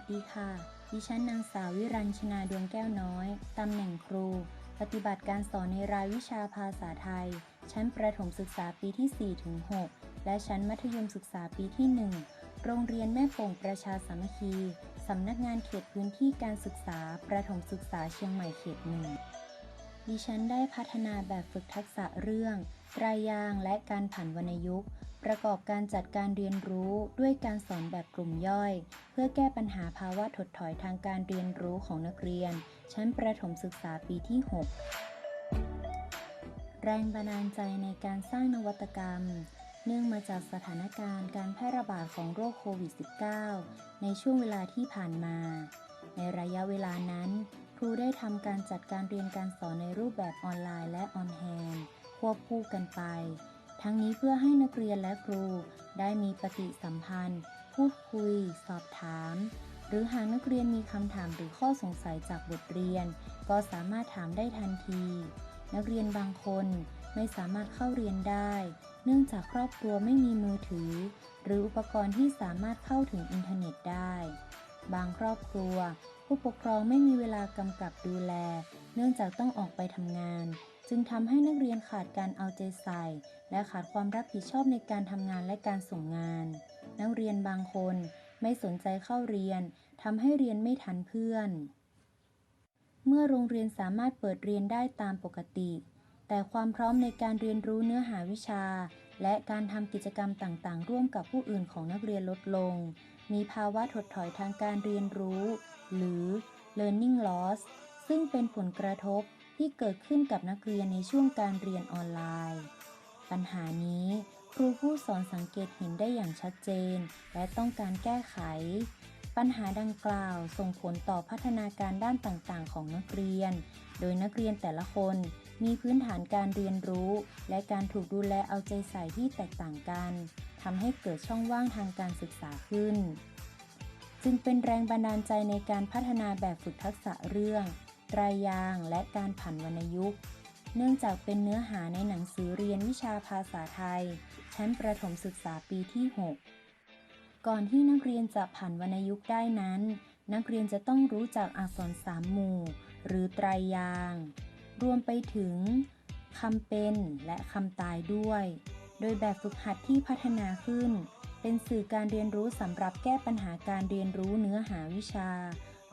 วัสดีค่ะ ดิฉันนางสาววิรัญชนาดวงแก้วน้อย ตำแหน่งครู ปฏิบัติการสอนในรายวิชาภาษาไทย ชั้นประถมศึกษาปีที่ 4 ถึง 6 และชั้นมัธยมศึกษาปีที่ 1 โรงเรียนแม่โป่งประชาสามัคคี สำนักงานเขตพื้นที่การศึกษา ประถมศึกษาเชียงใหม่เขตหนึ่ง ดิฉันได้พัฒนาแบบฝึกทักษะเรื่อง รายยางและการผันวรรณยุกต์ ประกอบการจัดการเรียนรู้ด้วยการสอนแบบกลุ่มย่อย เพื่อแก้ปัญหาภาวะถดถอยทางการเรียนรู้ของนักเรียน ชั้นประถมศึกษาปีที่ 6 แรงบันดาลใจในการสร้างนวัตกรรม เนื่องมาจากสถานการณ์การแพร่ระบาดของโรคโควิด -19 ในช่วงเวลาที่ผ่านมา ในระยะเวลานั้น ครูได้ทำการจัดการเรียนการสอนในรูปแบบออนไลน์และออนแฮนควบคู่กันไป ทั้งนี้เพื่อให้นักเรียนและครูได้มีปฏิสัมพันธ์ พูดคุย สอบถาม หรือหากนักเรียนมีคำถามหรือข้อสงสัยจากบทเรียน ก็สามารถถามได้ทันที นักเรียนบางคนไม่สามารถเข้าเรียนได้ เนื่องจากครอบครัวไม่มีมือถือ หรืออุปกรณ์ที่สามารถเข้าถึงอินเทอร์เน็ตได้ บางครอบครัว ผู้ปกครองไม่มีเวลากำกับดูแล เนื่องจากต้องออกไปทำงาน จึงทำให้นักเรียนขาดการเอาใจใส่ และขาดความรับผิดชอบในการทำงานและการส่งงาน นักเรียนบางคนไม่สนใจเข้าเรียนทำให้เรียนไม่ทันเพื่อน เมื่อโรงเรียนสามารถเปิดเรียนได้ตามปกติ แต่ความพร้อมในการเรียนรู้เนื้อหาวิชา และการทำกิจกรรมต่างๆ ร่วมกับผู้อื่นของนักเรียนลดลง มีภาวะถดถอยทางการเรียนรู้ หรือ learning loss ซึ่งเป็นผลกระทบ ที่เกิดขึ้นกับนักเรียนในช่วงการเรียนออนไลน์ ปัญหานี้ครูผู้สอนสังเกตเห็นได้อย่างชัดเจน และต้องการแก้ไข ปัญหาดังกล่าวส่งผลต่อพัฒนาการด้านต่างๆ ของนักเรียน โดยนักเรียนแต่ละคนมีพื้นฐานการเรียนรู้ และการถูกดูแลเอาใจใส่ที่แตกต่างกันทำให้เกิดช่องว่างทางการศึกษาขึ้น จึงเป็นแรงบันดาลใจในการพัฒนาแบบฝึกทักษะเรื่อง ไตรยางและการผันวรรณยุกต์ เนื่องจากเป็นเนื้อหาในหนังสือเรียนวิชาภาษาไทย ชั้นประถมศึกษาปีที่ 6 ก่อนที่นักเรียนจะผันวรรณยุกต์ได้นั้น นักเรียนจะต้องรู้จักอักษรสามหมู่ หรือไตรยาง รวมไปถึงคำเป็นและคำตายด้วย โดยแบบฝึกหัดที่พัฒนาขึ้น เป็นสื่อการเรียนรู้สำหรับแก้ปัญหาการเรียนรู้เนื้อหาวิชา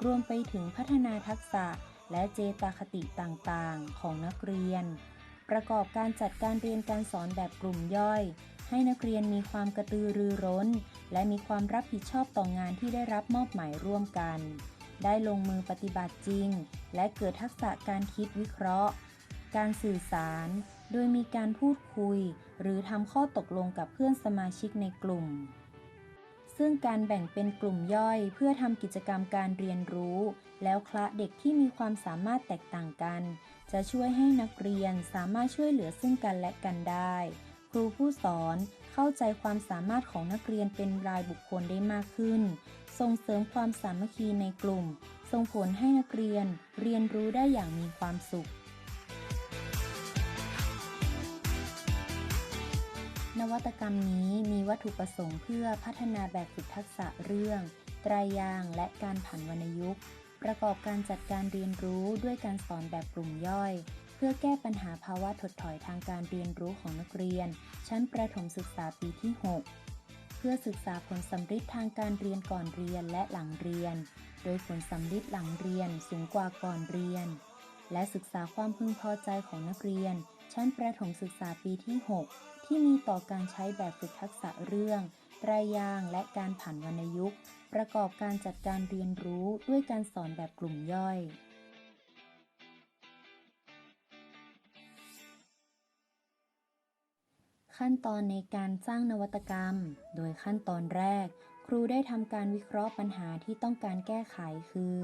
รวมไปถึงพัฒนาทักษะ และเจตคติต่างๆ ของนักเรียน ประกอบการจัดการเรียนการสอนแบบกลุ่มย่อย ให้นักเรียนมีความกระตือรือร้น และมีความรับผิดชอบต่องานที่ได้รับมอบหมายร่วมกัน ได้ลงมือปฏิบัติจริง และเกิดทักษะการคิดวิเคราะห์ การสื่อสาร โดยมีการพูดคุย หรือทำข้อตกลงกับเพื่อนสมาชิกในกลุ่ม ซึ่งการแบ่งเป็นกลุ่มย่อยเพื่อทำกิจกรรมการเรียนรู้ แล้วคละเด็กที่มีความสามารถแตกต่างกัน จะช่วยให้นักเรียนสามารถช่วยเหลือซึ่งกันและกันได้ ครูผู้สอนเข้าใจความสามารถของนักเรียนเป็นรายบุคคลได้มากขึ้น ส่งเสริมความสามัคคีในกลุ่ม ส่งผลให้นักเรียนเรียนรู้ได้อย่างมีความสุข วัตกรรมนี้มีวัตถุประสงค์เพื่อพัฒนาแบบฝึกทักษะเรื่องไตรยางและการผันวรรณยุกต์ ประกอบการจัดการเรียนรู้ด้วยการสอนแบบกลุ่มย่อย เพื่อแก้ปัญหาภาวะถดถอยทางการเรียนรู้ของนักเรียน ชั้นประถมศึกษาปีที่ 6 เพื่อศึกษาผลสำฤทธิ์ทางการเรียนก่อนเรียนและหลังเรียน โดยผลสำฤทธิ์หลังเรียนสูงกว่าก่อนเรียน และศึกษาความพึงพอใจของนักเรียน ชั้นประถมศึกษาปีที่ 6 ที่มีต่อการใช้แบบฝึกทักษะเรื่องไตรยางและการผันวรรณยุกต์ ประกอบการจัดการเรียนรู้ด้วยการสอนแบบกลุ่มย่อยขั้นตอนในการสร้างนวัตกรรม โดยขั้นตอนแรก ครูได้ทำการวิเคราะห์ปัญหาที่ต้องการแก้ไขคือ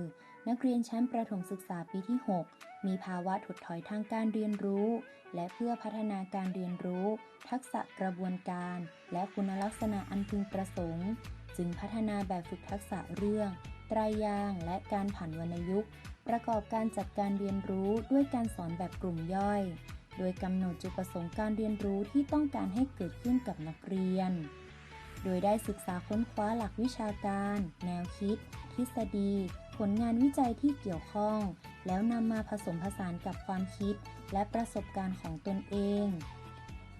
นักเรียนชั้นประถมศึกษาปีที่ 6 มีภาวะถดถอยทางการเรียนรู้ และเพื่อพัฒนาการเรียนรู้ ทักษะกระบวนการ และคุณลักษณะอันพึงประสงค์ จึงพัฒนาแบบฝึกทักษะเรื่องไตรยางและการผันวรรณยุกต์ประกอบการจัดการเรียนรู้ด้วยการสอนแบบกลุ่มย่อย โดยกำหนดจุดประสงค์การเรียนรู้ที่ต้องการให้เกิดขึ้นกับนักเรียน โดยได้ศึกษาค้นคว้าหลักวิชาการ แนวคิด ทฤษฎี ลงานวิจัยที่เกี่ยวข้อง แล้วนำมาผสมผสานกับความคิด และประสบการณ์ของตนเอง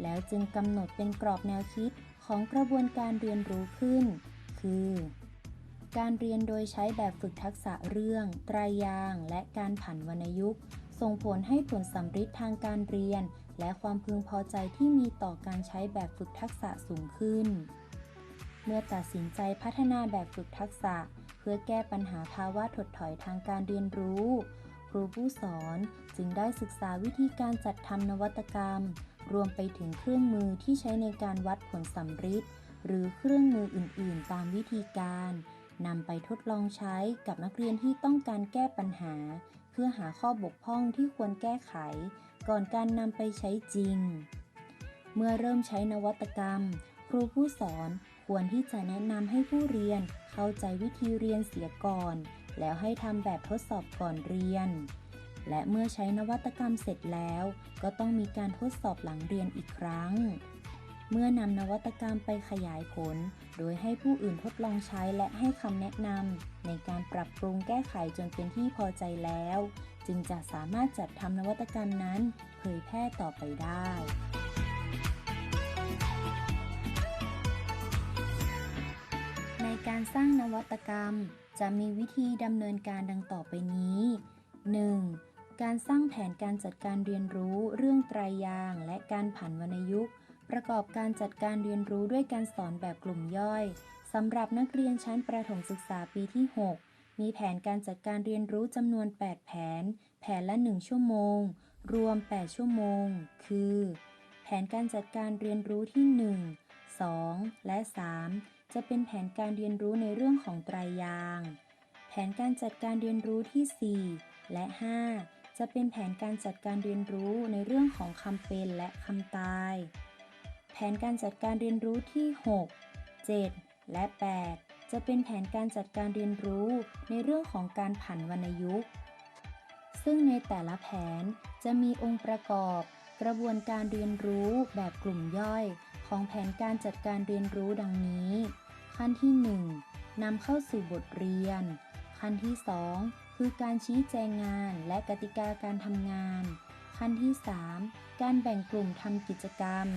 แล้วจึงกำหนดเป็นกรอบแนวคิดของกระบวนการเรียนรู้ขึ้น คือ การเรียนโดยใช้แบบฝึกทักษะเรื่องไตรยาง และการผันวรรณยุกต์ส่งผลให้ผลสำฤทธิ์ทางการเรียน และความพึงพอใจที่มีต่อการใช้แบบฝึกทักษะสูงขึ้น เมื่อตัดสินใจพัฒนาแบบฝึกทักษะ เพื่อแก้ปัญหาภาวะถดถอยทางการเรียนรู้ ครูผู้สอนจึงได้ศึกษาวิธีการจัดทำนวัตกรรม รวมไปถึงเครื่องมือที่ใช้ในการวัดผลสำฤทธิ์หรือเครื่องมืออื่น ๆ ตามวิธีการนำไปทดลองใช้กับนักเรียนที่ต้องการแก้ปัญหา เพื่อหาข้อบกพร่องที่ควรแก้ไข ก่อนการนำไปใช้จริง เมื่อเริ่มใช้นวัตกรรม ครูผู้สอนควรที่จะแนะนำให้ผู้เรียนเข้าใจวิธีเรียนเสียก่อน แล้วให้ทำแบบทดสอบก่อนเรียน และเมื่อใช้นวัตกรรมเสร็จแล้ว ก็ต้องมีการทดสอบหลังเรียนอีกครั้ง เมื่อนำนวัตกรรมไปขยายผล โดยให้ผู้อื่นทดลองใช้และให้คำแนะนำในการปรับปรุงแก้ไขจนเป็นที่พอใจแล้ว จึงจะสามารถจัดทำนวัตกรรมนั้น เผยแพร่ต่อไปได้ การสร้างนวัตกรรม จะมีวิธีดำเนินการดังต่อไปนี้ 1. การสร้างแผนการจัดการเรียนรู้เรื่องไตรยางและการผันวรรณยุกต์ ประกอบการจัดการเรียนรู้ด้วยการสอนแบบกลุ่มย่อยสำหรับนักเรียนชั้นประถมศึกษาปีที่ 6 มีแผนการจัดการเรียนรู้จำนวน 8 แผน แผนละ 1 ชั่วโมง รวม 8 ชั่วโมง คือ แผนการจัดการเรียนรู้ที่ 1 2 และ 3 จะเป็นแผนการเรียนรู้ในเรื่องของไตรยาง แผนการจัดการเรียนรู้ที่ 4 และ 5 จะเป็นแผนการจัดการเรียนรู้ในเรื่องของคำเป็นและคำตาย แผนการจัดการเรียนรู้ที่ 6 7 และ 8 จะเป็นแผนการจัดการเรียนรู้ในเรื่องของการผันวรรณยุกต์ ซึ่งในแต่ละแผนจะมีองค์ประกอบ กระบวนการเรียนรู้แบบกลุ่มย่อยของแผนการจัดการเรียนรู้ดังนี้ ขั้นที่ 1นำเข้าสู่บทเรียน ขั้นที่ 2 คือการชี้แจงงานและกติกาการทำงาน ขั้นที่ 3 การแบ่งกลุ่มทำกิจกรรม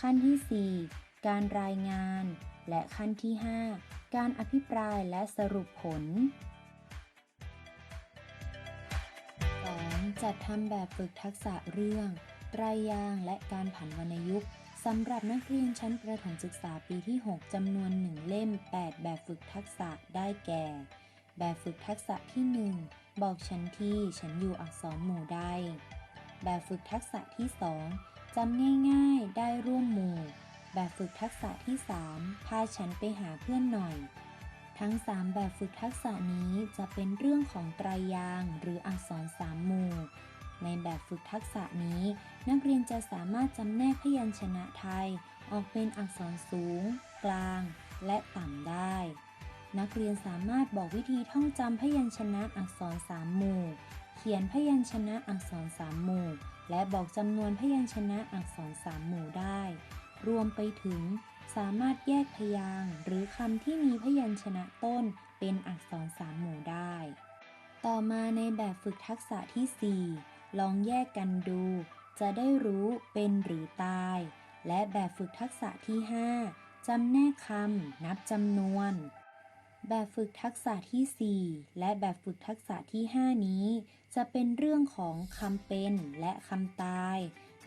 ขั้นที่ 4 การรายงาน และขั้นที่ 5 การอภิปรายและสรุปผล 2. จัดทำแบบฝึกทักษะเรื่องไตรยางและการผันวรรณยุกต์ สำหรับนักเรียนชั้นประถมศึกษาปีที่ 6 จำนวน 1 เล่ม 8 แบบฝึกทักษะได้แก่ แบบฝึกทักษะที่ 1 บอกฉันที่ฉันอยู่อักษรหมู่ใดแบบฝึกทักษะที่ 2 จำง่ายๆ ได้ร่วมหมู่ แบบฝึกทักษะที่ 3 พาฉันไปหาเพื่อนหน่อย ทั้ง 3 แบบฝึกทักษะนี้จะเป็นเรื่องของไตรยางหรืออักษรสามหมู่ ในแบบฝึกทักษะนี้ นักเรียนจะสามารถจำแนกพยัญชนะไทย ออกเป็นอักษรสูง กลาง และต่ำได้ นักเรียนสามารถบอกวิธีท่องจำพยัญชนะอักษรสามหมู่ เขียนพยัญชนะอักษรสามหมู่ และบอกจำนวนพยัญชนะอักษรสามหมู่ได้ รวมไปถึงสามารถแยกพยางค์หรือคำที่มีพยัญชนะต้นเป็นอักษรสามหมู่ได้ ต่อมาในแบบฝึกทักษะที่ 4 ลองแยกกันดู จะได้รู้เป็นหรือตาย และแบบฝึกทักษะที่ 5จำแนกคำนับจำนวน แบบฝึกทักษะที่ 4 และแบบฝึกทักษะที่ 5 นี้ จะเป็นเรื่องของคำเป็นและคำตาย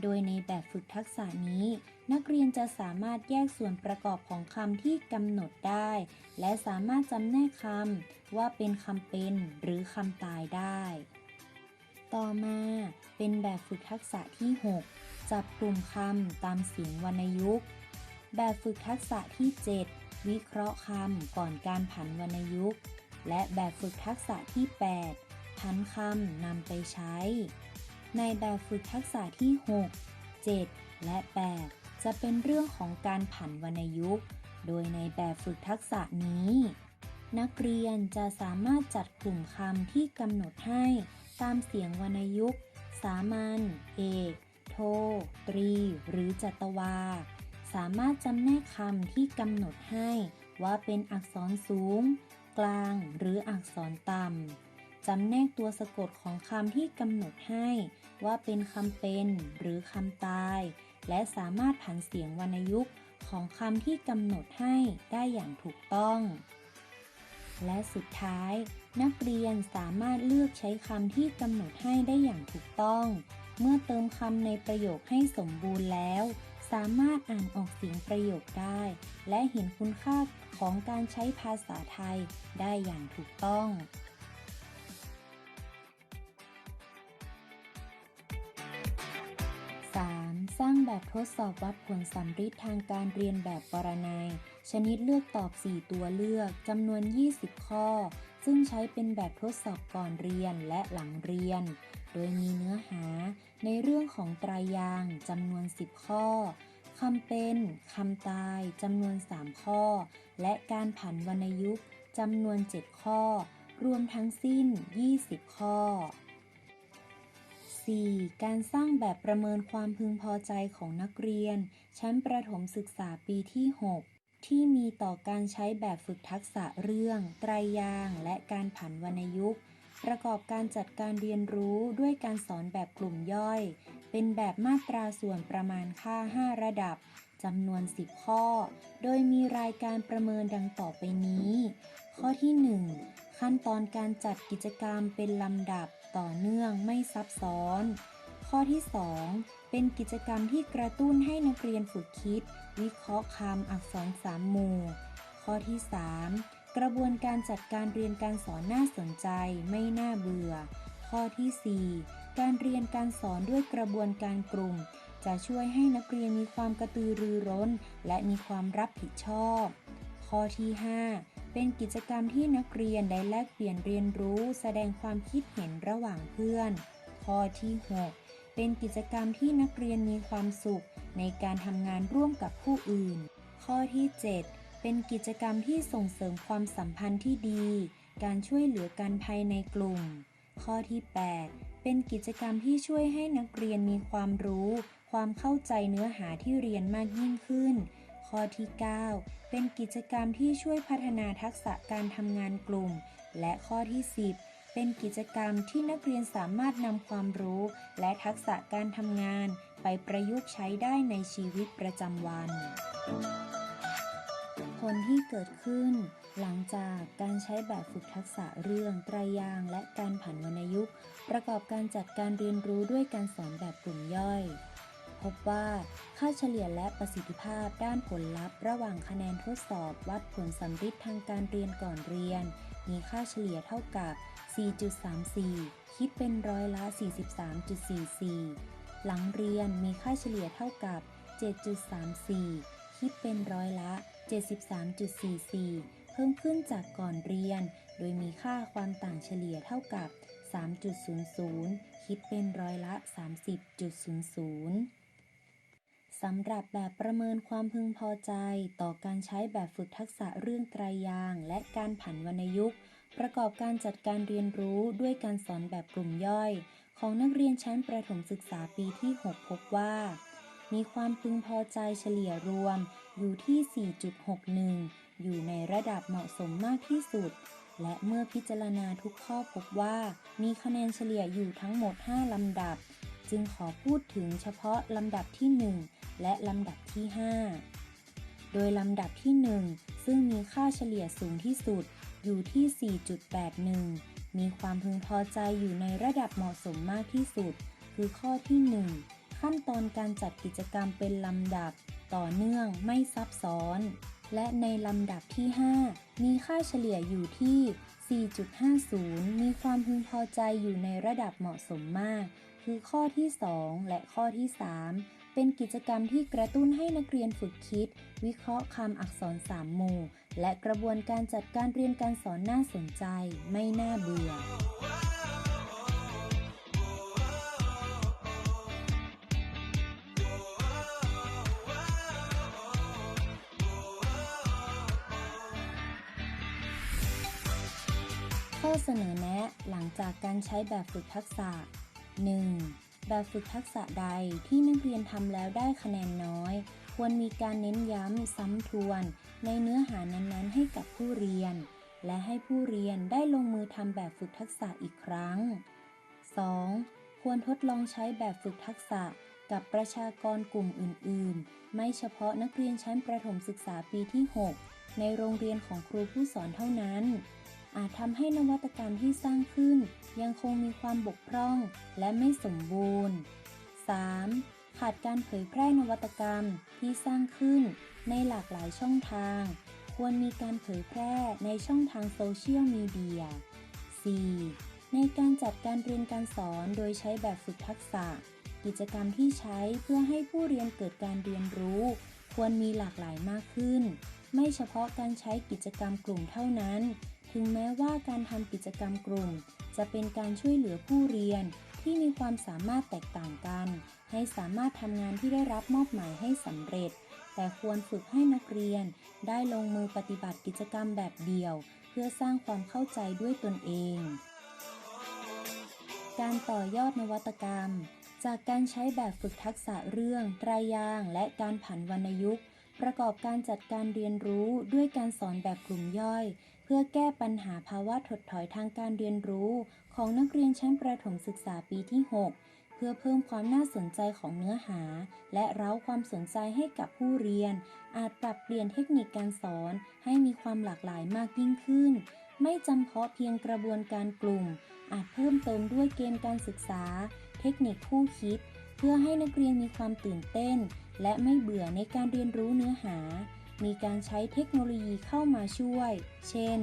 โดยในแบบฝึกทักษะนี้ นักเรียนจะสามารถแยกส่วนประกอบของคำที่กำหนดได้ และสามารถจำแนกคำว่าเป็นคำเป็นหรือคำตายได้ ต่อมาเป็นแบบฝึกทักษะที่ 6 จับกลุ่มคำตามเสียงวรรณยุกต์ แบบฝึกทักษะที่ 7 วิเคราะห์คำก่อนการผันวรรณยุกต์ และแบบฝึกทักษะที่ 8 ผันคำนำไปใช้ ในแบบฝึกทักษะที่ 6 7 และ 8 จะเป็นเรื่องของการผันวรรณยุกต์ โดยในแบบฝึกทักษะนี้ นักเรียนจะสามารถจัดกลุ่มคำที่กำหนดให้ ตามเสียงวรรณยุกต์ สามัญ เอก โท ตรี หรือจัตวาสสามารถจำแนกคำที่กำหนดให้ว่าเป็นอักษรสูง กลางหรืออักษรต่ำ จำแนกตัวสะกดของคำที่กำหนดให้ว่าเป็นคำเป็นหรือคำตาย และสามารถผันเสียงวรรณยุกต์ของคำที่กำหนดให้ได้อย่างถูกต้อง และสุดท้าย นักเรียนสามารถเลือกใช้คำที่กำหนดให้ได้อย่างถูกต้อง เมื่อเติมคำในประโยคให้สมบูรณ์แล้ว สามารถอ่านออกเสียงประโยคได้ และเห็นคุณค่าของการใช้ภาษาไทยได้อย่างถูกต้องสร้างแบบทดสอบวัดผลสัมฤทธิ์ทางการเรียนแบบปรนัย ชนิดเลือกตอบ 4 ตัวเลือกจำนวน 20 ข้อ ซึ่งใช้เป็นแบบทดสอบก่อนเรียนและหลังเรียน โดยมีเนื้อหาในเรื่องของไตรยางจำนวน 10 ข้อคำเป็นคำตายจำนวน 3 ข้อ และการผันวรรณยุกต์จำนวน 7 ข้อ รวมทั้งสิ้น 20 ข้อ 4. การสร้างแบบประเมินความพึงพอใจของนักเรียน ชั้นประถมศึกษาปีที่ 6 ที่มีต่อการใช้แบบฝึกทักษะเรื่อง ไตรยางค์และการผันวรรณยุกต์ ประกอบการจัดการเรียนรู้ด้วยการสอนแบบกลุ่มย่อย เป็นแบบมาตราส่วนประมาณค่า 5 ระดับจำนวน 10 ข้อ โดยมีรายการประเมินดังต่อไปนี้ ข้อที่ 1 ขั้นตอนการจัดกิจกรรมเป็นลำดับต่อเนื่องไม่ซับซ้อน ข้อที่ 2 เป็นกิจกรรมที่กระตุ้นให้นักเรียนฝึกคิด วิเคราะห์คำอักษรสามหมู่ ข้อที่ 3 กระบวนการจัดการเรียนการสอนน่าสนใจไม่น่าเบื่อ ข้อที่ 4 การเรียนการสอนด้วยกระบวนการกลุ่ม จะช่วยให้นักเรียนมีความกระตือรือร้น และมีความรับผิดชอบ ข้อที่ 5 เป็นกิจกรรมที่นักเรียนได้แลกเปลี่ยนเรียนรู้ แสดงความคิดเห็นระหว่างเพื่อน ข้อที่ 6 เป็นกิจกรรมที่นักเรียนมีความสุขในการทำงานร่วมกับผู้อื่น ข้อที่ 7 เป็นกิจกรรมที่ส่งเสริมความสัมพันธ์ที่ดี การช่วยเหลือกันภายในกลุ่ม ข้อที่ 8 เป็นกิจกรรมที่ช่วยให้นักเรียนมีความรู้ ความเข้าใจเนื้อหาที่เรียนมากยิ่งขึ้น ข้อที่ 9 เป็นกิจกรรมที่ช่วยพัฒนาทักษะการทำงานกลุ่ม และข้อที่ 10 เป็นกิจกรรมที่นักเรียนสามารถนำความรู้ และทักษะการทำงาน ไปประยุกต์ใช้ได้ในชีวิตประจำวัน ผลที่เกิดขึ้น หลังจากการใช้แบบฝึกทักษะเรื่องไตรยางและการผันวรรณยุกต์ ประกอบการจัดการเรียนรู้ด้วยการสอนแบบกลุ่มย่อยพบว่า ค่าเฉลี่ยและประสิทธิภาพด้านผลลัพธ์ ระหว่างคะแนนทดสอบวัดผลสัมฤทธิ์ทางการเรียนก่อนเรียน มีค่าเฉลี่ยเท่ากับ 4.34 คิดเป็นร้อยละ 43.44 หลังเรียนมีค่าเฉลี่ยเท่ากับ 7.34 คิดเป็นร้อยละ 73.44 เพิ่มขึ้นจากก่อนเรียน โดยมีค่าความต่างเฉลี่ยเท่ากับ 3.00 คิดเป็นร้อยละ 30.00 สำหรับแบบประเมินความพึงพอใจต่อการใช้แบบฝึกทักษะเรื่องไตรยาง และการผันวรรณยุกต์ ประกอบการจัดการเรียนรู้ด้วยการสอนแบบกลุ่มย่อย ของนักเรียนชั้นประถมศึกษาปีที่ 6 พบว่า มีความพึงพอใจเฉลี่ยรวมอยู่ที่ 4.61 อยู่ในระดับเหมาะสมมากที่สุด และเมื่อพิจารณาทุกข้อพบว่า มีคะแนนเฉลี่ยอยู่ทั้งหมด 5 ลำดับ จึงขอพูดถึงเฉพาะลำดับที่ 1 และลำดับที่ 5 โดยลำดับที่ 1 ซึ่งมีค่าเฉลี่ยสูงที่สุดอยู่ที่ 4.81 มีความพึงพอใจอยู่ในระดับเหมาะสมมากที่สุด คือข้อที่ 1 ขั้นตอนการจัดกิจกรรมเป็นลำดับ ต่อเนื่องไม่ซับซ้อน และในลำดับที่ 5 มีค่าเฉลี่ยอยู่ที่ 4.50 มีความพึงพอใจอยู่ในระดับเหมาะสมมาก คือข้อที่ 2 และข้อที่ 3 เป็นกิจกรรมที่กระตุ้นให้นักเรียนฝึกคิด วิเคราะห์คำอักษรสามหมู่ และกระบวนการจัดการเรียนการสอนน่าสนใจ ไม่น่าเบื่อข้อเสนอแนะหลังจากการใช้แบบฝึกทักษะ 1. แบบฝึกทักษะใดที่นักเรียนทำแล้วได้คะแนนน้อย ควรมีการเน้นย้ำซ้ำทวน ในเนื้อหานั้นๆ ให้กับผู้เรียน และให้ผู้เรียนได้ลงมือทำแบบฝึกทักษะอีกครั้ง 2. ควรทดลองใช้แบบฝึกทักษะกับประชากรกลุ่มอื่น ๆ ไม่เฉพาะนักเรียนชั้นประถมศึกษาปีที่ 6 ในโรงเรียนของครูผู้สอนเท่านั้น อาจทำให้นวัตกรรมที่สร้างขึ้น ยังคงมีความบกพร่องและไม่สมบูรณ์ 3. ขาดการเผยแพร่นวัตกรรมที่สร้างขึ้นในหลากหลายช่องทาง ควรมีการเผยแพร่ในช่องทางโซเชียลมีเดีย 4. ในการจัดการเรียนการสอนโดยใช้แบบฝึกทักษะ กิจกรรมที่ใช้เพื่อให้ผู้เรียนเกิดการเรียนรู้ ควรมีหลากหลายมากขึ้น ไม่เฉพาะการใช้กิจกรรมกลุ่มเท่านั้น ถึงแม้ว่าการทำกิจกรรมกลุ่ม จะเป็นการช่วยเหลือผู้เรียนที่มีความสามารถแตกต่างกัน ให้สามารถทำงานที่ได้รับมอบหมายให้สำเร็จ แต่ควรฝึกให้นักเรียน ได้ลงมือปฏิบัติกิจกรรมแบบเดี่ยว เพื่อสร้างความเข้าใจด้วยตนเอง การต่อยอดนวัตกรรม จากการใช้แบบฝึกทักษะเรื่องไตรยาง และการผันวรรณยุกต์ประกอบการจัดการเรียนรู้ด้วยการสอนแบบกลุ่มย่อย พื่อแก้ปัญหาภาวะถดถอยทางการเรียนรู้ ของนักเรียนชั้นประถมศึกษาปีที่ 6 เพื่อเพิ่มความน่าสนใจของเนื้อหา และเร้าความสนใจให้กับผู้เรียน อาจปรับเปลี่ยนเทคนิคการสอนให้มีความหลากหลายมากยิ่งขึ้น ไม่จำเพาะเพียงกระบวนการกลุ่ม อาจเพิ่มเติมด้วยเกมการศึกษา เทคนิคคู่คิด เพื่อให้นักเรียนมีความตื่นเต้น และไม่เบื่อในการเรียนรู้เนื้อหา มีการใช้เทคโนโลยีเข้ามาช่วย เช่น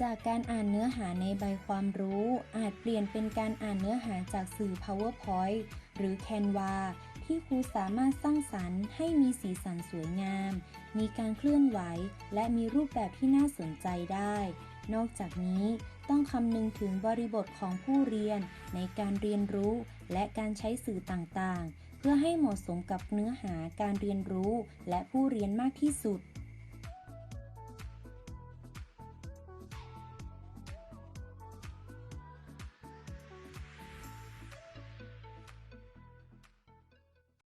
จากการอ่านเนื้อหาในใบความรู้ อาจเปลี่ยนเป็นการอ่านเนื้อหาจากสื่อ PowerPoint หรือ Canva ที่ครูสามารถสร้างสรรค์ให้มีสีสันสวยงาม มีการเคลื่อนไหว และมีรูปแบบที่น่าสนใจได้ นอกจากนี้ต้องคำนึงถึงบริบทของผู้เรียนในการเรียนรู้และการใช้สื่อต่างๆ พื่อให้เหมาะสมกับเนื้อหาการเรียนรู้และผู้เรียนมากที่สุด